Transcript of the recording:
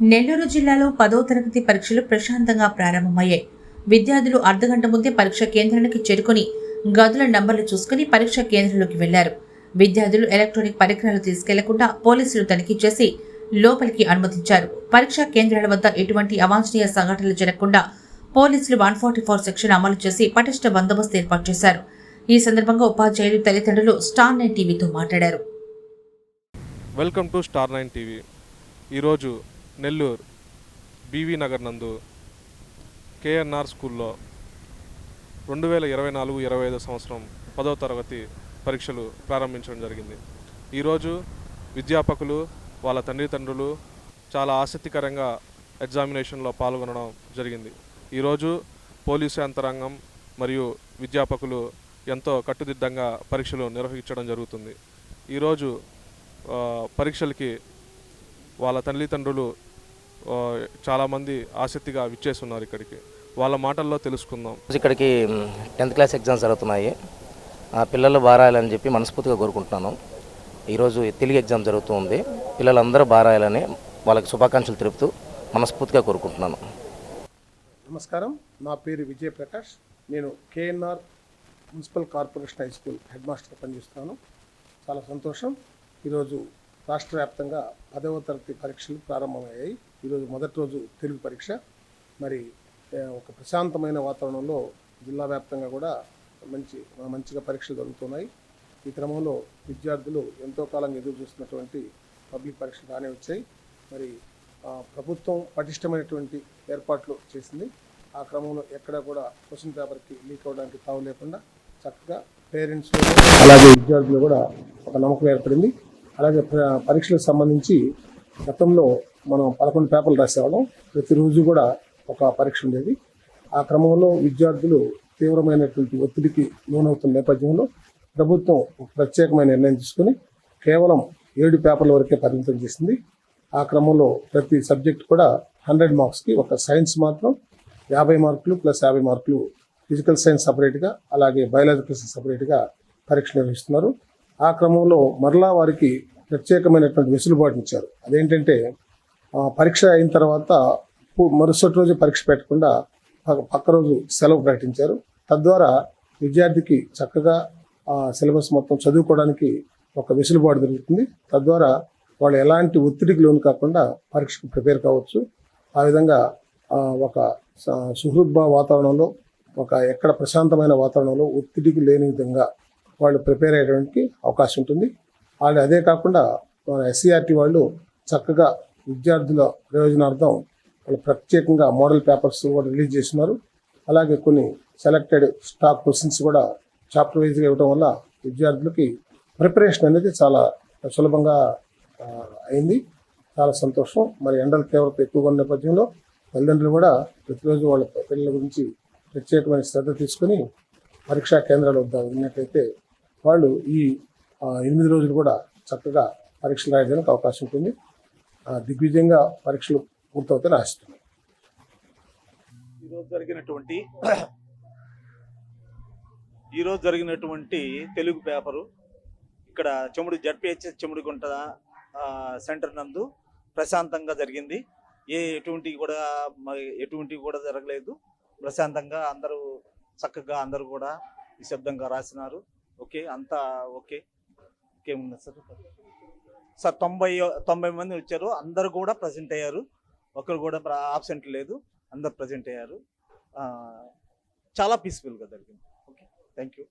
నెల్లూరు జిల్లాలో పదో తరగతి పరీక్షలు ప్రశాంతంగా ప్రారంభమయ్యాయి. విద్యార్థులు అర్ధగంట ముందే పరీక్ష కేంద్రానికి చేరుకుని గదుల నంబర్లు చూసుకుని పరీక్ష కేంద్రంలోకి వెళ్ళారు. విద్యార్థులు ఎలక్ట్రానిక్ పరికరాలు తీసుకెళ్ళకుండా పోలీసులు తనిఖీ చేసి లోపలికి అనుమతించారు. పరీక్షా కేంద్రాల వద్ద ఎటువంటి అవాంఛనీయ సంఘటనలు జరగకుండా పోలీసులు వన్ ఫార్టీ ఫోర్ సెక్షన్ అమలు చేసి పటిష్ట బందోబస్తు ఏర్పాటు చేశారు. ఈ సందర్భంగా ఉపాధ్యాయులు తల్లిదండ్రులు స్టార్ నైన్ టీవీతో మాట్లాడారు. Welcome to star nine TV. ఈరోజు నెల్లూరు బీవీ నగర్ నందు కేఎన్ఆర్ స్కూల్లో రెండు వేల ఇరవై నాలుగు ఇరవై ఐదు సంవత్సరం పదో తరగతి పరీక్షలు ప్రారంభించడం జరిగింది. ఈరోజు విద్యాపకులు వాళ్ళ తల్లిదండ్రులు చాలా ఆసక్తికరంగా ఎగ్జామినేషన్లో పాల్గొనడం జరిగింది. ఈరోజు పోలీసు యంత్రాంగం మరియు విద్యాపకులు ఎంతో కట్టుదిద్దంగా పరీక్షలు నిర్వహించడం జరుగుతుంది. ఈరోజు పరీక్షలకి వాళ్ళ తల్లిదండ్రులు చాలామంది ఆసక్తిగా విచ్చేస్తున్నారు ఇక్కడికి. వాళ్ళ మాటల్లో తెలుసుకుందాం. ఇక్కడికి టెన్త్ క్లాస్ ఎగ్జామ్స్ జరుగుతున్నాయి. ఆ పిల్లలు బాగా రాయాలని చెప్పి మనస్ఫూర్తిగా కోరుకుంటున్నాను. ఈరోజు తెలుగు ఎగ్జామ్ జరుగుతూ ఉంది పిల్లలందరూ బాగా రాయాలని వాళ్ళకి శుభాకాంక్షలు తెలుపుతూ మనస్ఫూర్తిగా కోరుకుంటున్నాను. నమస్కారం. నా పేరు విజయప్రకాష్. నేను KNR municipal corporation high school head మాస్టర్గా పనిచేస్తున్నాను. చాలా సంతోషం. ఈరోజు రాష్ట్ర వ్యాప్తంగా పదవ తరగతి పరీక్షలు ప్రారంభమయ్యాయి. ఈరోజు మొదటి రోజు తెలుగు పరీక్ష. మరి ఒక ప్రశాంతమైన వాతావరణంలో జిల్లా వ్యాప్తంగా కూడా మంచి మంచిగా పరీక్షలు జరుగుతున్నాయి. ఈ క్రమంలో విద్యార్థులు ఎంతో కాలంగా ఎదురు చూస్తున్నటువంటి పబ్లిక్ పరీక్షలు బాగానే వచ్చాయి. మరి ప్రభుత్వం పటిష్టమైనటువంటి ఏర్పాట్లు చేసింది. ఆ క్రమంలో ఎక్కడ కూడా క్వశ్చన్ పేపర్కి లీక్ అవ్వడానికి తావు లేకుండా చక్కగా పేరెంట్స్ అలాగే విద్యార్థులు కూడా ఒక నమ్మకం ఏర్పడింది. అలాగే పరీక్షలకు సంబంధించి గతంలో మనం పదకొండు పేపర్లు రాసేవాళ్ళం. ప్రతిరోజు కూడా ఒక పరీక్ష ఉండేది. ఆ క్రమంలో విద్యార్థులు తీవ్రమైనటువంటి ఒత్తిడికి లోనవుతున్న నేపథ్యంలో ప్రభుత్వం ఒక ప్రత్యేకమైన నిర్ణయం తీసుకుని కేవలం ఏడు పేపర్ల వరకే పరిమితం చేసింది. ఆ క్రమంలో ప్రతి సబ్జెక్ట్ కూడా హండ్రెడ్ మార్క్స్కి ఒక సైన్స్ మాత్రం యాభై మార్కులు ప్లస్ యాభై మార్కులు ఫిజికల్ సైన్స్ సపరేట్గా అలాగే బయాలజికల్ సపరేట్గా పరీక్ష నిర్వహిస్తున్నారు. ఆ క్రమంలో మరలా వారికి ప్రత్యేకమైనటువంటి వెసులుబాటుని ఇచ్చారు. అదేంటంటే పరీక్ష అయిన తర్వాత మరుసటి రోజు పరీక్ష పెట్టకుండా పక్క- పక్క రోజు సెలవు ప్రకటించారు. తద్వారా విద్యార్థికి చక్కగా సిలబస్ మొత్తం చదువుకోవడానికి ఒక వెసులుబాటు దొరుకుతుంది. తద్వారా వాళ్ళు ఎలాంటి ఒత్తిడికి లోను కాకుండా పరీక్షకు ప్రిపేర్ కావచ్చు. ఆ విధంగా ఒక స- సుహృద్భావ వాతావరణంలో ఒక ఎక్కడ ప్రశాంతమైన వాతావరణంలో ఒత్తిడికి లేని విధంగా వాళ్ళు ప్రిపేర్ అయ్యడానికి అవకాశం ఉంటుంది. వాళ్ళు అదే కాకుండా మన ఎస్సీఆర్టీ వాళ్ళు చక్కగా విద్యార్థుల ప్రయోజనార్థం వాళ్ళు ప్రత్యేకంగా మోడల్ పేపర్స్ కూడా రిలీజ్ చేస్తున్నారు. అలాగే కొన్ని సెలెక్టెడ్ స్టాక్ క్వశ్చన్స్ కూడా చాప్టర్ వైజ్గా ఇవ్వడం వల్ల విద్యార్థులకి ప్రిపరేషన్ అనేది చాలా సులభంగా అయింది. చాలా సంతోషం. మరి ఎండల తీవ్రత ఎక్కువగా ఉన్న నేపథ్యంలో తల్లిదండ్రులు కూడా ప్రతిరోజు వాళ్ళ పిల్లల గురించి ప్రత్యేకమైన శ్రద్ధ తీసుకొని పరీక్షా కేంద్రాలు వద్ద. ఉన్నట్లయితే వాళ్ళు ఈ ఎనిమిది రోజులు కూడా చక్కగా పరీక్షలు రాయడానికి అవకాశం ఉంటుంది. దిగ్విజయంగా పరీక్షలు పూర్తవుతాయని ఆశిస్తున్నాను ఈరోజు జరిగినటువంటి ఈరోజు జరిగినటువంటి తెలుగు పేపరు ఇక్కడ చెముడు జడ్పిహెచ్ఎస్ చెముడుగుంట సెంటర్ నందు ప్రశాంతంగా జరిగింది. ఏ ఎటువంటి కూడా ఎటువంటి కూడా జరగలేదు. ప్రశాంతంగా అందరూ చక్కగా అందరూ కూడా నిశ్శబ్దంగా రాసినారు. ఓకే అంతా ఓకే. ఇంకేముంది సార్. సార్ తొంభై తొంభై మంది వచ్చారు. అందరు కూడా ప్రజెంట్ అయ్యారు. ఒకరు కూడా ఆబ్సెంట్ లేదు. అందరు ప్రజెంట్ అయ్యారు. చాలా పీస్ఫుల్గా జరిగింది. Okay thank you